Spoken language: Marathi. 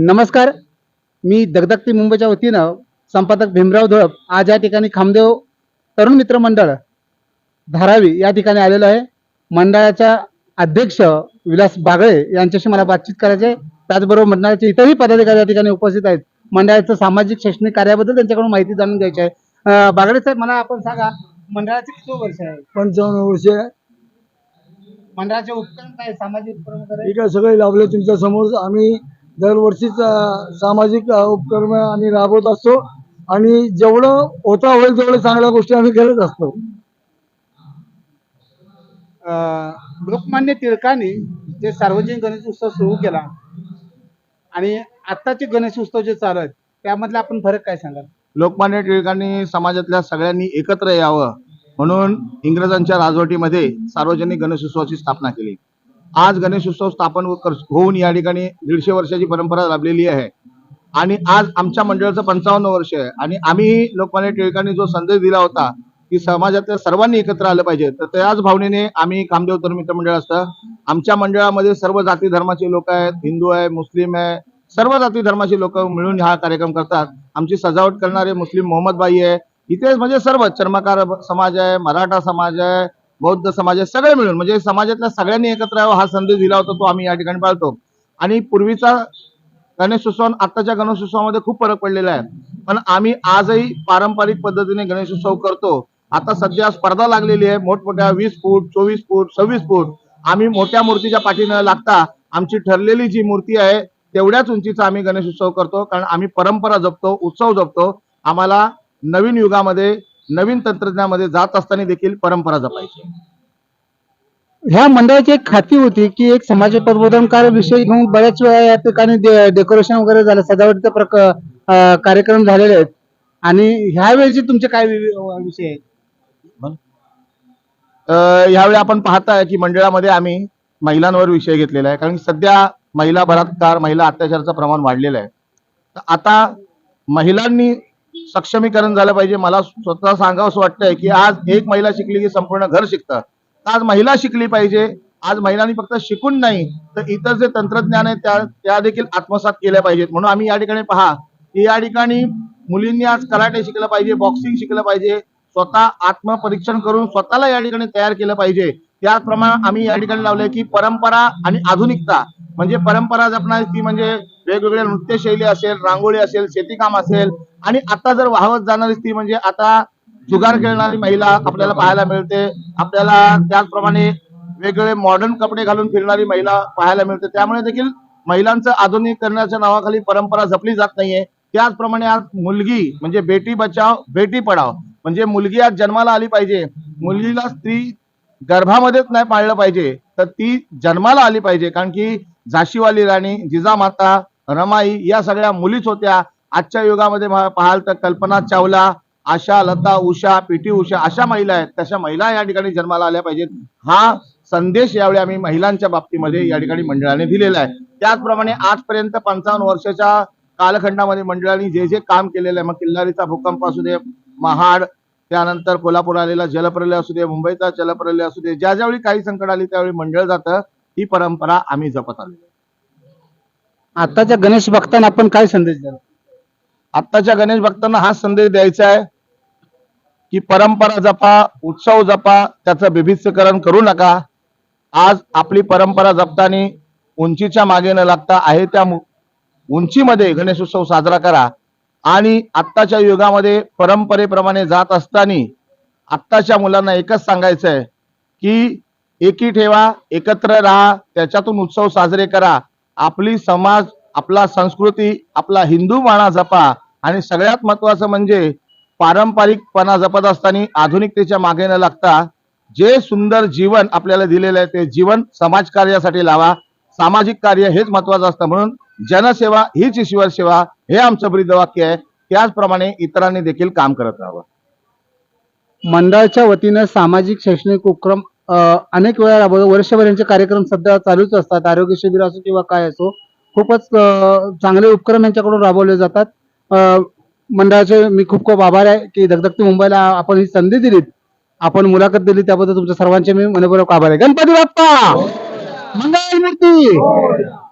नमस्कार. मी दगदगती मुंबईच्या वतीनं संपादक भीमराव धोळप आज या ठिकाणी खामदेव तरुण मित्र मंडळ धारावी या ठिकाणी आलेलो आहे. मंडळाच्या अध्यक्ष विलास बागळे यांच्याशी मला बातचीत करायची आहे त्याचबरोबर मंडळाचे इतरही पदाधिकारी या ठिकाणी उपस्थित आहेत. मंडळाचं सामाजिक शैक्षणिक कार्याबद्दल त्यांच्याकडून माहिती जाणून घ्यायची आहे. बागडे साहेब मला आपण सांगा मंडळाचे किती वर्ष आहे? पंचावन्न वर्ष मंडळाचे उपक्रम काय सामाजिक उपक्रम ठीक आहे सगळे लावले तुमच्यासमोर. आम्ही दरवर्षीच सामाजिक उपक्रम आम्ही राबवत असतो. आणि जेवढं होता होईल तेवढ्या चांगल्या गोष्टी आम्ही करत असतो. अं, लोकमान्य टिळकांनी जे सार्वजनिक गणेश उत्सव सुरू केला आणि आत्ताचे गणेश उत्सव जे चालू आहेत त्यामधला आपण फरक काय सांगाल? लोकमान्य टिळकांनी समाजातल्या सगळ्यांनी एकत्र यावं म्हणून इंग्रजांच्या राजवटीमध्ये सार्वजनिक गणेशोत्सवाची स्थापना केली. आज गणेशोत्सव स्थापन होऊन या ठिकाणी दीडशे वर्षाची परंपरा लाभलेली आहे. आणि आज आमच्या मंडळाचं पंचावन्न वर्ष आहे. आणि आम्ही लोकमान्य टिळकांनी जो संदेश दिला होता की समाजातल्या सर्वांनी एकत्र आलं पाहिजे. तर त्याच भावनेने आम्ही कामदेव तरुण मित्र मंडळ असतं. आमच्या मंडळामध्ये सर्व जाती धर्माचे लोक आहेत. हिंदू आहे मुस्लिम आहे. सर्व जाती धर्माचे लोक मिळून हा कार्यक्रम करतात. आमची सजावट करणारे मुस्लिम मोहम्मद बाई आहे. इथे म्हणजे सर्व चर्मकार समाज आहे मराठा समाज आहे बौद्ध समाज सगळे मिळून म्हणजे समाजातल्या सगळ्यांनी एकत्र यावं हा संदेश दिला होता तो आम्ही या ठिकाणी पाळतो. आणि पूर्वीचा गणेशोत्सव आणि आत्ताच्या गणेशोत्सवामध्ये खूप फरक पडलेला आहे. पण आम्ही आजही पारंपरिक पद्धतीने गणेशोत्सव करतो. आता सध्या स्पर्धा लागलेली आहे मोठमोठ्या वीस फूट चोवीस फूट सव्वीस फूट. आम्ही मोठ्या मूर्तीच्या पाठीनं लागता. आमची ठरलेली जी मूर्ती आहे तेवढ्याच उंचीचा आम्ही गणेशोत्सव करतो. कारण आम्ही परंपरा जपतो उत्सव जपतो. आम्हाला नवीन युगामध्ये नवीन तंत्रज्ञानामध्ये जात असताना देखील परंपरा जपायची. ह्या मंडळाची एक खाती होती की एक समाज प्रबोधनकार विषय घेऊन बऱ्याच वेळा या ठिकाणी डेकोरेशन वगैरे झालं सजावटीचे प्रक कार्यक्रम झालेले आहेत. आणि ह्या वेळेचे तुमचे काय विषय आहेत? अं, यावेळी आपण पाहताय की मंडळामध्ये आम्ही महिलांवर विषय घेतलेला आहे. कारण सध्या महिला बलात्कार महिला अत्याचाराचं प्रमाण वाढलेलं आहे. तर आता महिलांनी सक्षमीकरण झालं पाहिजे. मला स्वतः सांगावं असं वाटतंय की आज एक महिला शिकली की संपूर्ण घर शिकतं. आज महिला शिकली पाहिजे. आज महिलांनी फक्त शिकून नाही तर इतर जे तंत्रज्ञान आहे त्या त्या देखील आत्मसात केल्या पाहिजेत. म्हणून आम्ही या ठिकाणी पहा की या ठिकाणी मुलींनी आज कराटे शिकलं पाहिजे बॉक्सिंग शिकलं पाहिजे. स्वतः आत्मपरीक्षण करून स्वतःला या ठिकाणी तयार केलं पाहिजे. त्याचप्रमाणे आम्ही या ठिकाणी लावलंय की परंपरा आणि आधुनिकता. म्हणजे परंपरा जपणारी ती म्हणजे वेगवेगळ्या नृत्यशैली असेल रांगोळी असेल शेतीकाम असेल. आणि आता जर वाहवत जाणारी ती म्हणजे आता जुगार खेळणारी महिला आपल्याला पाहायला मिळते. आपल्याला त्याचप्रमाणे वेगवेगळे मॉडर्न कपडे घालून फिरणारी महिला पाहायला मिळते. त्यामुळे देखील महिलांचं आधुनिकीकरणाच्या नावाखाली परंपरा जपली जात नाहीये. त्याचप्रमाणे आज मुलगी म्हणजे बेटी बचाव बेटी पढाव म्हणजे मुलगी आज जन्माला आली पाहिजे. मुलगीला स्त्री गर्भामध्येच नाही पाळलं पाहिजे तर ती जन्माला आली पाहिजे. कारण की झाशीवाली राणी जिजामाता रमाई या सगळ्या मुलीच होत्या. आजच्या युगामध्ये पाहाल तर कल्पना चावला आशा लता उषा पीटी उषा अशा महिला आहेत. तशा महिला या ठिकाणी जन्माला आल्या पाहिजेत. हा संदेश यावेळी आम्ही महिलांच्या बाबतीमध्ये या ठिकाणी मंडळाने दिलेला आहे. त्याचप्रमाणे आजपर्यंत पंचावन्न वर्षाच्या कालखंडामध्ये मंडळाने जे जे काम केलेलं आहे मग किल्लारीचा भूकंप असू दे महाड त्यानंतर कोल्हापूर आलेला जलप्रलय असू दे मुंबईचा जलप्रलय असू दे ज्या ज्यावेळी काही संकट आली त्यावेळी मंडळ जातं ही परंपरा आम्ही जपत आलेलो आताच्या गणेश भक्तांना आपण काय संदेश द्याल आत्ताच्या गणेश भक्तांना हा संदेश द्यायचा आहे की परंपरा जपा उत्सव जपा त्याचं बिभित्सकरण करू नका. आज आपली परंपरा जपताना उंचीच्या मागे न लागता आहे त्या उंचीमध्ये गणेश उत्सव साजरा करा. आणि आत्ताच्या युगामध्ये परंपरेप्रमाणे जात असताना आत्ताच्या मुलांना एकच सांगायचं आहे की एकी ठेवा एकत्र राहा त्याच्यातून उत्सव साजरे करा. आपली समाज आपला संस्कृती आपला हिंदू माणा जपा आणि सगळ्यात महत्वाचं म्हणजे पारंपरिकपणा जपत असताना आधुनिकतेच्या मागे न लागता जे सुंदर जीवन आपल्याला दिलेलं आहे ते जीवन समाज कार्यासाठी लावा. सामाजिक कार्य हेच महत्वाचं असतं म्हणून जनसेवा हीच ईश्वर सेवा हे आमचं ब्रीदवाक्य आहे. त्याचप्रमाणे इतरांनी देखील काम करत राहावं. मंडळाच्या वतीनं सामाजिक शैक्षणिक उपक्रम अनेक वेळा राबवतो वर्षभर यांचे कार्यक्रम सध्या चालूच असतात. आरोग्य शिबिर असो किंवा काय असो खूपच चांगले उपक्रम यांच्याकडून राबवले जातात. मंडळाचे मी खूप खूप आभार आहे की धगधगती मुंबईला आपण ही संधी दिलीत. आपण मुलाखत दिली त्याबद्दल तुमच्या सर्वांचे मी मनपूर्वक आभार आहे. गणपती बाप्पा! मंगळ मूर्ती!